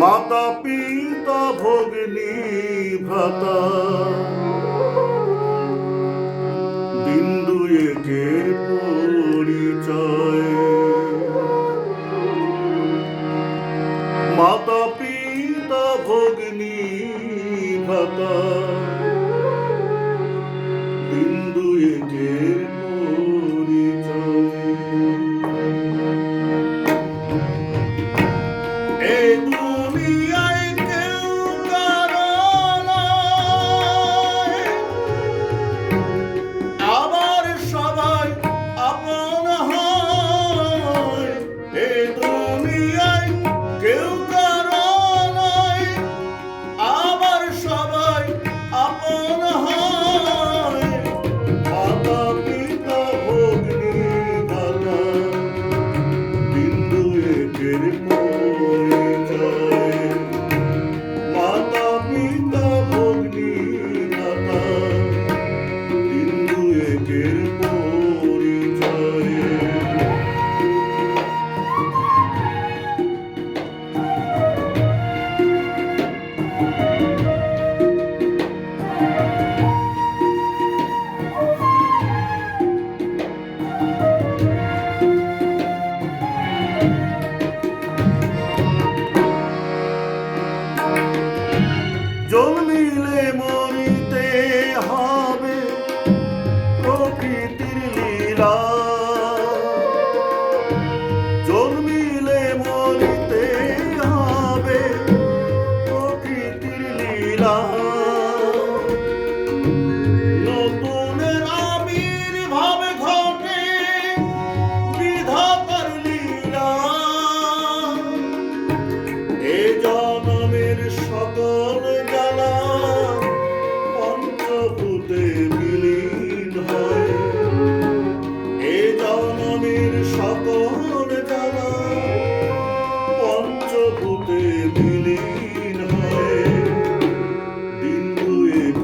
মাতা পিতা ভগ্নী ভ্রাতা। বিন্দু একের পরিচয়। মাতা পিতা ভগ্নী ভ্রাতা। বিন্দু একের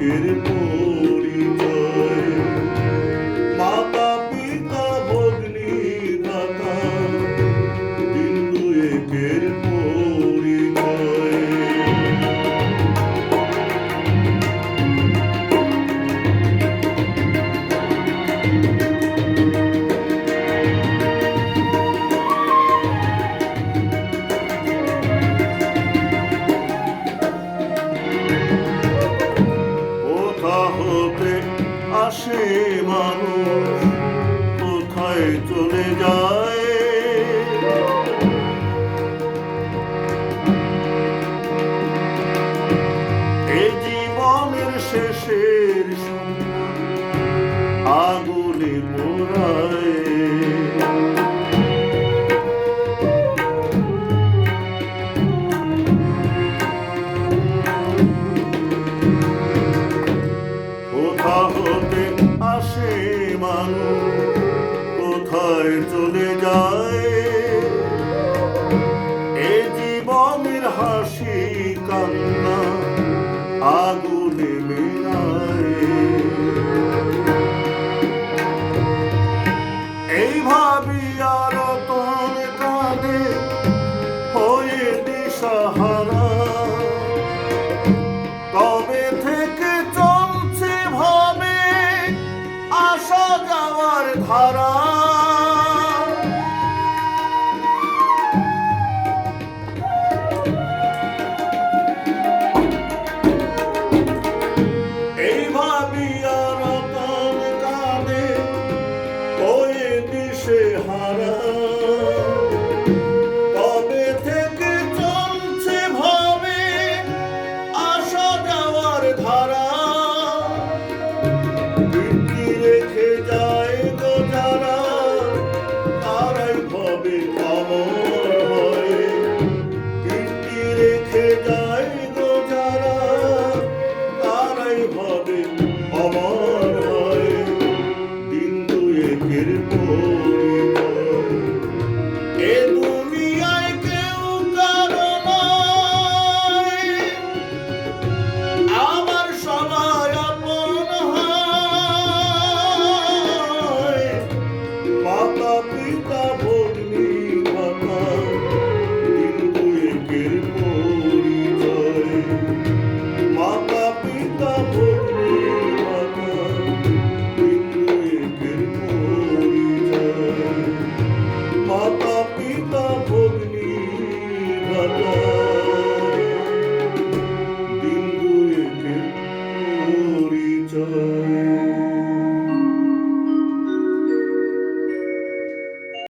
Querer কান্না আগুনে মেলায়। এই ভাবিয়া রতন কাঁদে, হয়ে দিশাহারা তবে থেকে চলছে ভাবে আসা যাওয়ার ধারা। Lord.